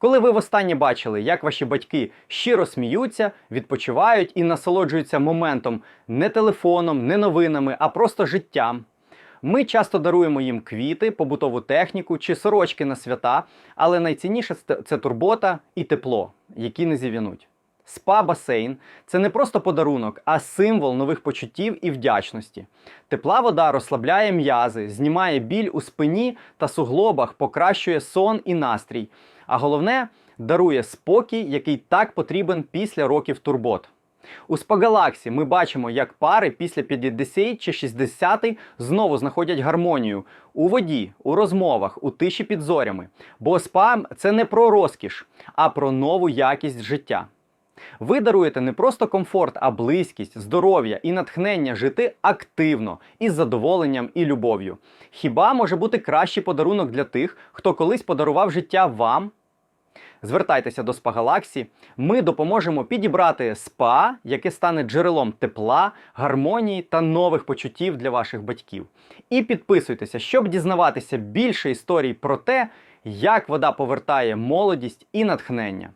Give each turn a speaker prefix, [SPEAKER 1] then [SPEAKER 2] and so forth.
[SPEAKER 1] Коли ви востаннє бачили, як ваші батьки щиро сміються, відпочивають і насолоджуються моментом не телефоном, не новинами, а просто життям. Ми часто даруємо їм квіти, побутову техніку чи сорочки на свята, але найцінніше це- турбота і тепло, які не зів'януть. Спа-басейн це не просто подарунок, а символ нових почуттів і вдячності. Тепла вода розслабляє м'язи, знімає біль у спині та суглобах, покращує сон і настрій. А головне, дарує спокій, який так потрібен після років турбот. У Спагалаксі ми бачимо, як пари після 50 чи 60 знову знаходять гармонію у воді, у розмовах, у тиші під зорями. Бо спа це не про розкіш, а про нову якість життя. Ви даруєте не просто комфорт, а близькість, здоров'я і натхнення жити активно, із задоволенням і любов'ю. Хіба може бути кращий подарунок для тих, хто колись подарував життя вам? Звертайтеся до СПА Галаксі. Ми допоможемо підібрати спа, яке стане джерелом тепла, гармонії та нових почуттів для ваших батьків. І підписуйтеся, щоб дізнаватися більше історій про те, як вода повертає молодість і натхнення.